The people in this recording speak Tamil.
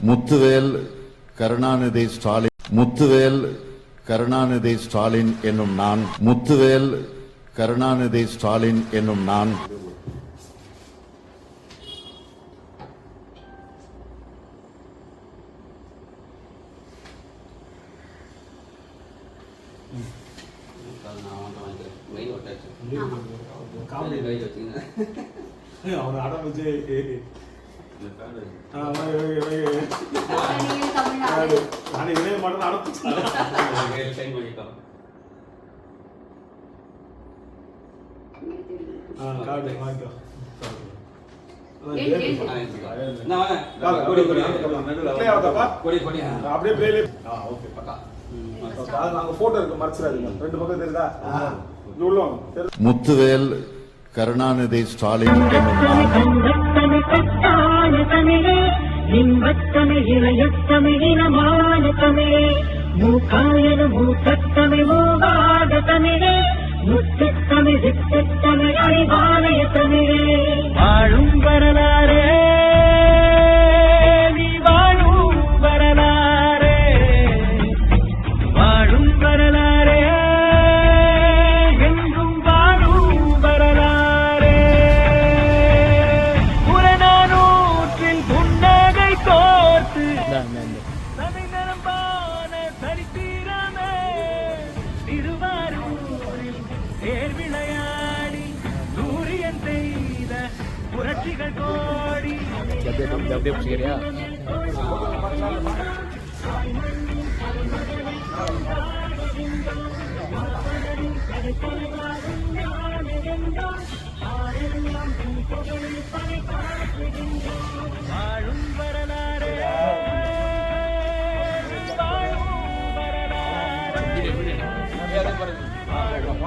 முத்துவேல் கருணாநிதி ஸ்டாலின் முத்துவேல் கருணாநிதி ஸ்டாலின் என்னும் நான் முத்துவேல் கருணாநிதி ஸ்டாலின் என்னும் நான். அவனை அடம் வச்சு இணைய மாட்டேன் அனுப்பிச்சு வாங்கிக்கோ அப்படியே பிளேலே ஓகே பக்கா. நாங்க போட்டோ இருக்கு மறைச்சிடாதீங்க ரெண்டு பக்கம் தெரியுதா முத்துவேல் கருணாநிதி ஸ்டாலின் தமிழே இன்பத்தமிழ் இளையத்தமிழ் இனமான தமிழே மூக்காயன மூக்கத்தமிழ் மூவாத தமிழே முத்துத்தமிழ் வித்துத்தமிழ் அறிவாலய தமிழே வாழும் வரலாறு வாழும் வரலாறு. வாழும் வரலாறு தேர் விளையாடி சூரியன் செய்த புரட்சிகள் கோடி வாழும் i'm